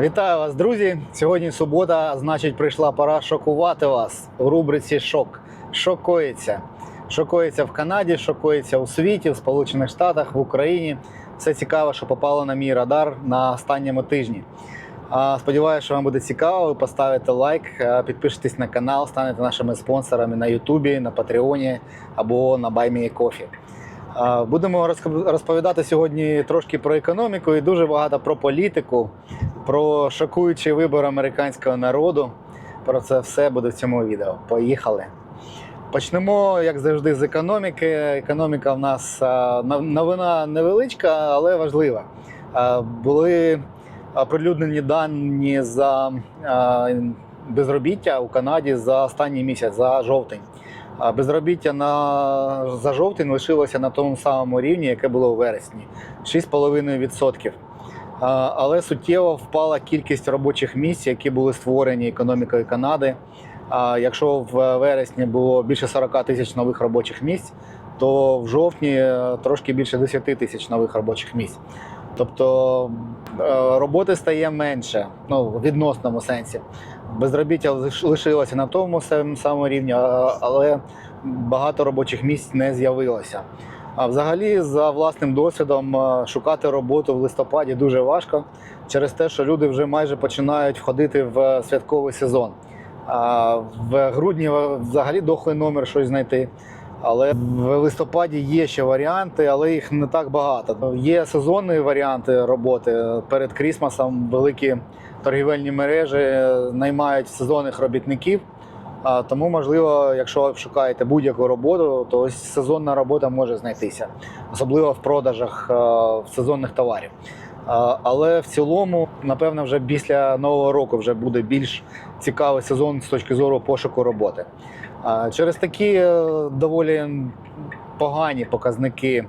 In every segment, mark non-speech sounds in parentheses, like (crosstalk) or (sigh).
Вітаю вас, друзі! Сьогодні субота, значить, прийшла пора шокувати вас у рубриці Шок. Шокується. Шокується в Канаді, шокується у світі, в Сполучених Штатах, в Україні. Все цікаво, що попало на мій радар на останньому тижні. Сподіваюся, що вам буде цікаво. Ви поставите лайк, підпишитесь на канал, станете нашими спонсорами на Ютубі, на Патреоні або на. А, Будемо розповідати сьогодні трошки про економіку і дуже багато про політику, про шокуючий вибор американського народу. Про це все буде в цьому відео. Поїхали. Почнемо, як завжди, з економіки. Економіка в нас новина невеличка, але важлива. Були оприлюднені дані за безробіття у Канаді за останній місяць, за жовтень. Безробіття на, за жовтень лишилося на тому самому рівні, яке було у вересні 6,5%. Але суттєво впала кількість робочих місць, які були створені економікою Канади. Якщо в вересні було більше 40 тисяч нових робочих місць, то в жовтні е, трошки більше 10 тисяч нових робочих місць. Тобто е, роботи стає менше, ну в відносному сенсі. Безробіття лиш- лишилося на тому самому рівні, але багато робочих місць не з'явилося. А взагалі, за власним досвідом, е, шукати роботу в листопаді дуже важко через те, що люди вже майже починають входити в святковий сезон. В грудні взагалі дохлий номер щось знайти. Але в листопаді є ще варіанти, але їх не так багато. Є сезонні варіанти роботи. Перед Крісмасом великі торгівельні мережі наймають сезонних робітників. Тому, можливо, якщо ви шукаєте будь-яку роботу, то ось сезонна робота може знайтися, особливо в продажах е, сезонних товарів. Але в цілому, напевно, вже після нового року вже буде більш цікавий сезон з точки зору пошуку роботи. Через такі е, доволі погані показники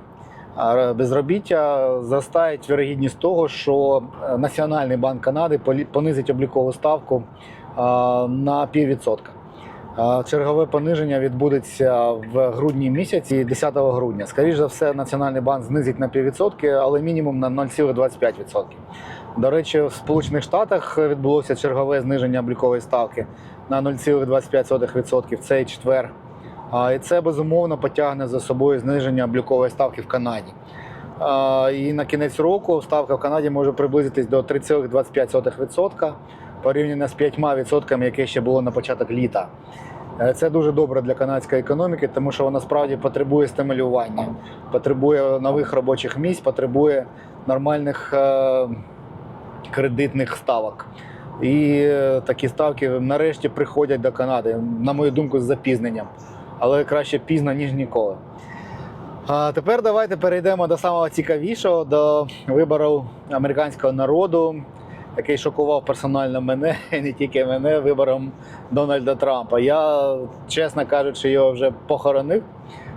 безробіття зростають вірогідність того, що е, Національний банк Канади понизить облікову ставку на піввідсотка. Чергове пониження відбудеться в грудні місяці, 10 грудня. Скоріше за все, Національний банк знизить на піввідсотки, але мінімум на 0,25%. До речі, в Сполучених Штатах відбулося чергове зниження облікової ставки на 0,25% в цей четвер. І це безумовно потягне за собою зниження облікової ставки в Канаді. І на кінець року ставка в Канаді може приблизитись до 3,25% порівняно з 5%, яке ще було на початок літа. Е, Це дуже добре для канадської економіки, тому що вона справді потребує стимулювання, потребує нових робочих місць, потребує нормальних е, кредитних ставок. І е, такі ставки нарешті приходять до Канади, на мою думку, з запізненням. Але краще пізно, ніж ніколи. А тепер давайте перейдемо до самого цікавішого, до вибору американського народу, який шокував персонально мене, (laughs) і не тільки мене, вибором Дональда Трампа. Я, чесно кажучи, його вже похоронив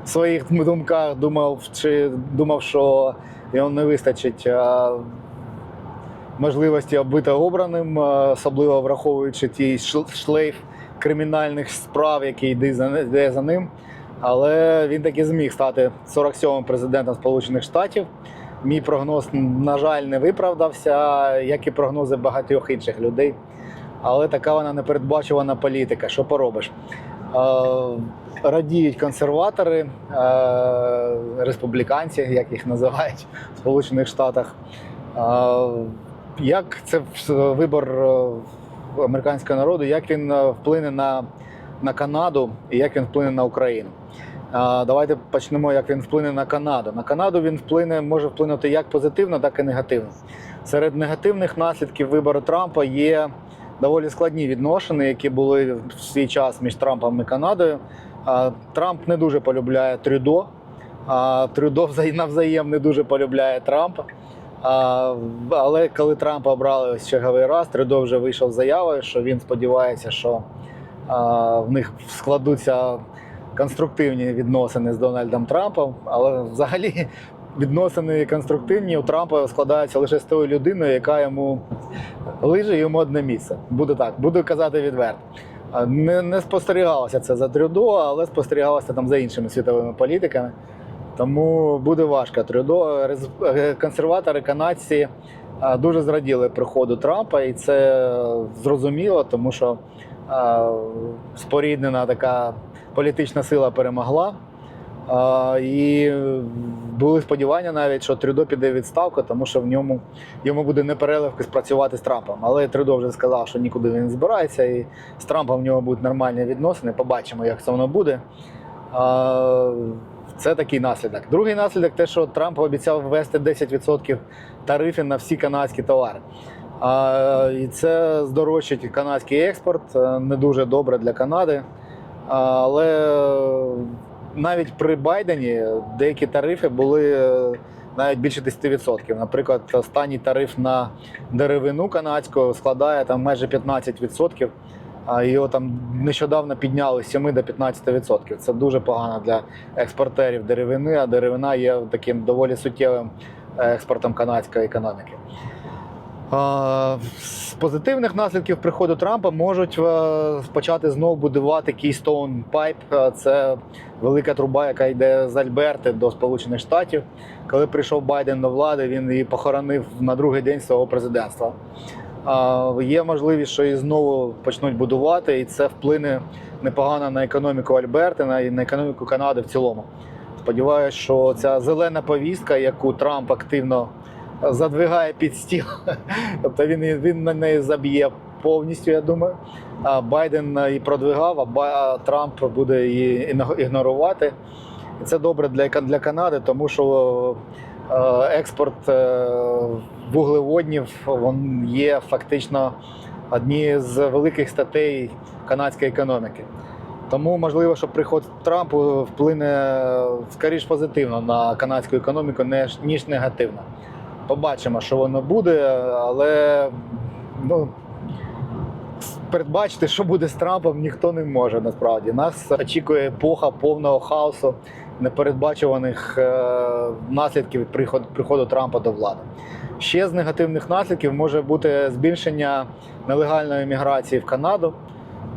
в своїх думках. Думав, чи думав, що йому не вистачить можливості бути обраним, особливо враховуючи ті шлейф кримінальних справ, який йде за ним. Але він таки зміг стати 47-м президентом Сполучених Штатів. Мій прогноз, на жаль, не виправдався, як і прогнози багатьох інших людей. Але така вона непередбачувана політика. Що поробиш? Е, Радіють консерватори, е, республіканці, як їх називають в Сполучених Штатах. Е, Як це вибор американського народу, як він вплине на, на Канаду і як він вплине на Україну? Давайте почнемо, як він вплине на Канаду. На Канаду він вплине, може вплинути як позитивно, так і негативно. Серед негативних наслідків вибору Трампа є доволі складні відношення, які були в свій час між Трампом і Канадою. Трамп не дуже полюбляє Трюдо, а Трюдо взаєм- навзаєм не дуже полюбляє Трампа. А, Але коли Трампа обрали черговий раз, Трюдо вже вийшов з заявою, що він сподівається, що а, в них складуться конструктивні відносини з Дональдом Трампом, але взагалі відносини конструктивні у Трампа складаються лише з тою людиною, яка йому лиже йому одне місце. Буде так, буду казати відверто. Не, не спостерігалося це за Трюдо, але спостерігалося там за іншими світовими політиками. Тому буде важко. Трюдо, е, консерватори, канадці е, дуже зраділи приходу Трампа, і це зрозуміло, тому що е, споріднена така політична сила перемогла. А, і були сподівання навіть, що Трюдо піде відставку, тому що в ньому йому буде непереливки спрацювати з Трампом. Але Трюдо вже сказав, що нікуди він не збирається, і з Трампом в нього будуть нормальні відносини. Побачимо, як це воно буде. А, це такий наслідок. Другий наслідок те, що Трамп обіцяв ввести 10% тарифів на всі канадські товари. А, і це здорожчить канадський експорт, е, не дуже добре для Канади. Але навіть при Байдені деякі тарифи були е, навіть більше 10%. Наприклад, останній тариф на деревину канадську складає там майже 15%. А його там нещодавно підняли з 7 до 15%. Це дуже погано для експортерів деревини, а деревина є таким доволі суттєвим експортом канадської економіки. З позитивних наслідків приходу Трампа можуть е, почати знову будувати Keystone Pipe. Е, Це велика труба, яка йде з Альберти до Сполучених Штатів. Коли прийшов Байден до влади, він її похоронив на другий день свого президентства. Є можливість, що її знову почнуть будувати, і це вплине непогано на економіку Альберти, на економіку Канади в цілому. Сподіваюся, що ця зелена повістка, яку Трамп активно задвигає під стіл. Тобто він, він на неї заб'є повністю, я думаю. А Байден і продвигав, а Трамп буде її ігнорувати. І це добре для, для Канади, тому що е, експорт е, вуглеводнів він є фактично одні з великих статей канадської економіки. Тому можливо, що приход Трампу вплине скоріш позитивно на канадську економіку, ніж негативно. Побачимо, що воно буде, але ну, передбачити, що буде з Трампом, ніхто не може насправді. Нас очікує епоха повного хаосу, непередбачуваних е, наслідків від приходу, приходу Трампа до влади. Ще з негативних наслідків може бути збільшення нелегальної міграції в Канаду,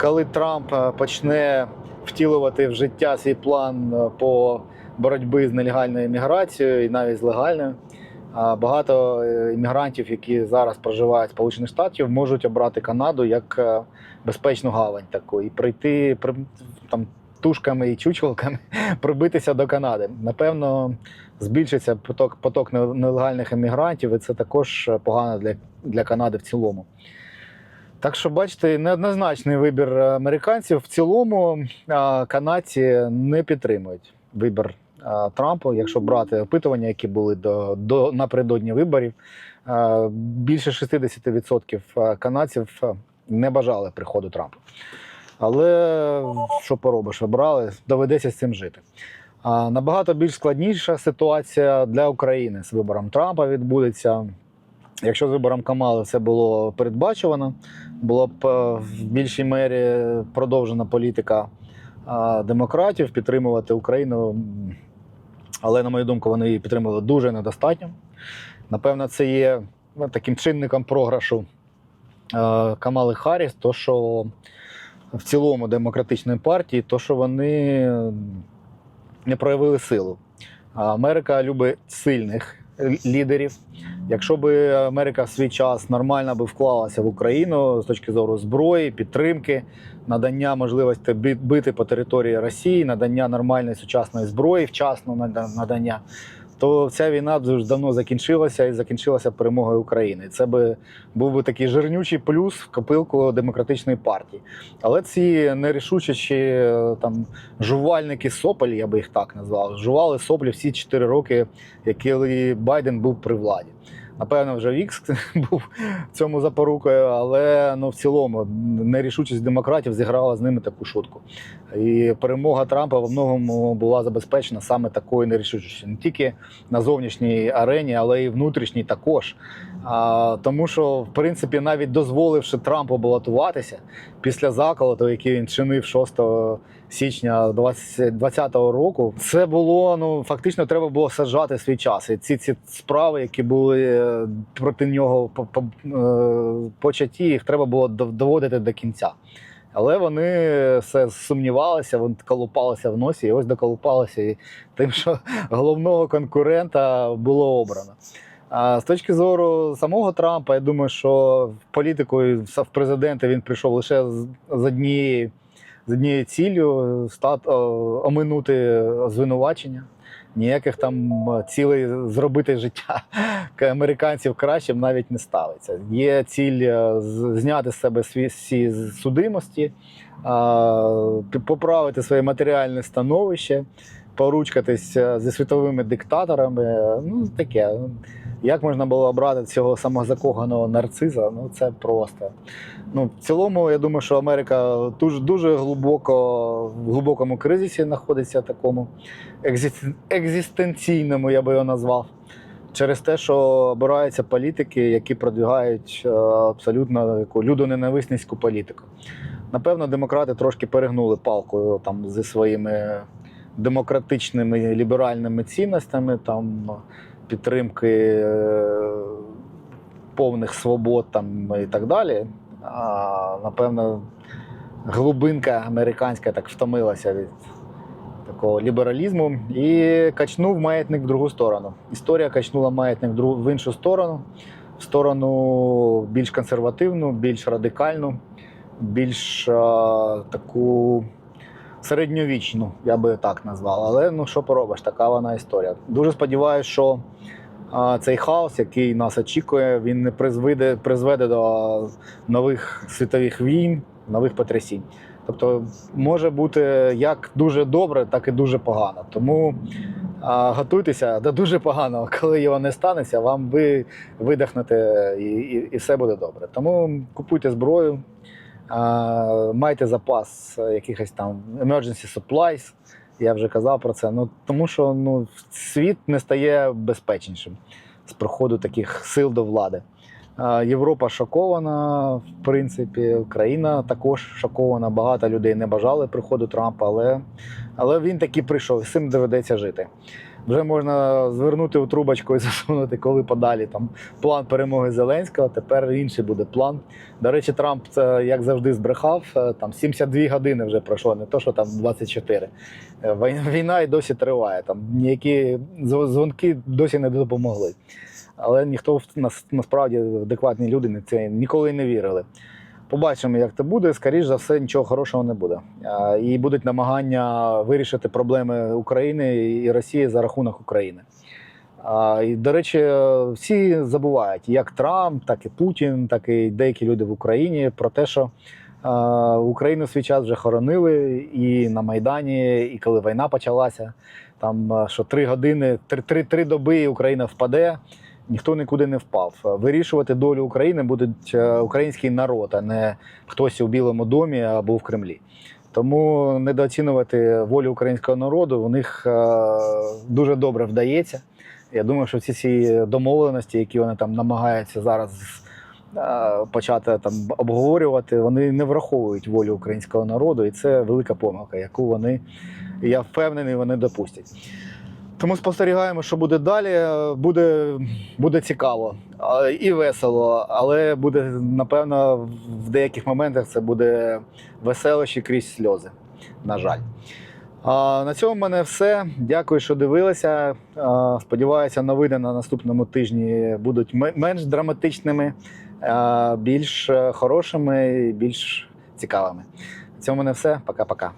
коли Трамп е, почне втілювати в життя свій план е, по боротьбі з нелегальною міграцією і навіть з легальною. Багато е, іммігрантів, які зараз проживають в Сполучених Штатів, можуть обрати Канаду як е, безпечну гавань таку і прийти при- там тушками і чучелками (laughs) прибитися до Канади. Напевно, збільшиться поток, поток нелегальних іммігрантів, і це також погано для, для Канади в цілому. Так що, бачите, неоднозначний вибір американців. В цілому канадці не підтримують вибір Трампа, якщо брати опитування, які були до, до напередодні виборів. Більше 60% канадців не бажали приходу Трампа. Але що поробиш, обрали, доведеться з цим жити. А набагато більш складніша ситуація для України з вибором Трампа відбудеться. Якщо з вибором Камали це було передбачувано, була б е, в більшій мері продовжена політика е, демократів підтримувати Україну. Але, на мою думку, вони її підтримали дуже недостатньо. Напевно, це є ну, таким чинником програшу е, Камали Харріс, то що в цілому демократичної партії, то що вони не проявили силу. Америка любить сильних лідерів. Якщо би Америка в свій час нормально би вклалася в Україну з точки зору зброї, підтримки, надання можливості би- бити по території Росії, надання нормальної сучасної зброї, вчасно надання, то ця війна б давно закінчилася і закінчилася перемогою України. Це би був би такий жирнючий плюс в копилку демократичної партії. Але ці нерішучі е, там жувальники сополі, я би їх так назвав, жували соплі всі 4 роки, які Байден був при владі. Напевно, вже Вікс (laughs) був цьому запорукою, але ну в цілому нерішучість демократів зіграла з ними таку шутку. І перемога Трампа во многому була забезпечена саме такою нерішучістю. Не тільки на зовнішній арені, але й внутрішній також. А, тому що, в принципі, навіть дозволивши Трампу балотуватися після заколоту, який він чинив 6 січня 2020 року, це було ну фактично треба було саджати свій час. І ці ці справи, які були е, проти нього е, початі, їх треба було доводити до кінця. Але вони все сумнівалися, вони колупалися в носі, і ось доколупалися і тим, що (laughs) головного конкурента було обрано. А з точки зору самого Трампа, я думаю, що в політику в президенти він прийшов лише з, однією з однією ціллю стат, оминути звинувачення. Ніяких там цілей зробити життя (laughs) американців кращим навіть не ставиться. Є ціль е, зняти з себе сві- всі судимості, поправити своє матеріальне становище, поручкатись зі світовими диктаторами. Ну, таке. Як можна було обрати цього самозакоханого нарциза? Ну це просто. Ну, в цілому, я думаю, що Америка дуже дуже глибоко в глибокому кризисі знаходиться такому екзистенційному, я би його назвав. Через те, що обираються політики, які продвигають е, абсолютно таку людоненависницьку політику. Напевно, демократи трошки перегнули палку там зі своїми демократичними ліберальними цінностями, там підтримки е, повних свобод там, і так далі. А, напевно, глибинка американська так втомилася від такого лібералізму і качнув маятник в другу сторону. Історія качнула маятник в іншу сторону, в сторону більш консервативну, більш радикальну, більш а, таку середньовічну, я би так назвав. Але ну що поробиш, така вона історія. Дуже сподіваюся, що а, цей хаос, який нас очікує, він не призведе, призведе до нових світових війн, нових потрясінь. Тобто може бути як дуже добре, так і дуже погано. Тому а, готуйтеся до дуже поганого, коли його не станеться, вам ви видихнете і, і, і все буде добре. Тому купуйте зброю, майте запас якихось там emergency supplies. Я вже казав про це. Ну тому що ну світ не стає безпечнішим з приходу таких сил до влади. Європа шокована, в принципі, Україна також шокована. Багато людей не бажали приходу Трампа, але, але він таки прийшов, з цим доведеться жити. Вже можна звернути у трубочку і (laughs) засунути, коли подалі там план перемоги Зеленського. Тепер інший буде план. До речі, Трамп це як завжди збрехав. е, Там 72 години вже пройшло, не то, що там 24. Е, Війна і досі триває. Там ніякі дз- дзвонки досі не допомогли. Але ніхто нас насправді адекватні люди не це ніколи не вірили. Побачимо, як це буде. Скоріш за все, нічого хорошого не буде. І будуть намагання вирішити проблеми України і Росії за рахунок України. І, до речі, всі забувають, як Трамп, так і Путін, так і деякі люди в Україні про те, що Україну свій час вже хоронили і на Майдані, і коли війна почалася. Там що три години, три, три, три доби Україна впаде. Ніхто нікуди не впав. Вирішувати долю України буде е, український народ, а не хтось у Білому домі або в Кремлі. Тому недооцінювати волю українського народу у них е, дуже добре вдається. Я думаю, що всі ці домовленості, які вони там намагаються зараз е, почати там обговорювати, вони не враховують волю українського народу, і це велика помилка, яку вони, я впевнений, вони допустять. Тому спостерігаємо, що буде далі. Буде, буде цікаво і весело, але буде, напевно, в деяких моментах це буде веселощі крізь сльози. На жаль. А, на цьому в мене все. Дякую, що дивилися. А, сподіваюся, новини на наступному тижні будуть ме- менш драматичними, а, більш е, хорошими і більш цікавими. На цьому в мене все. Пока-пока.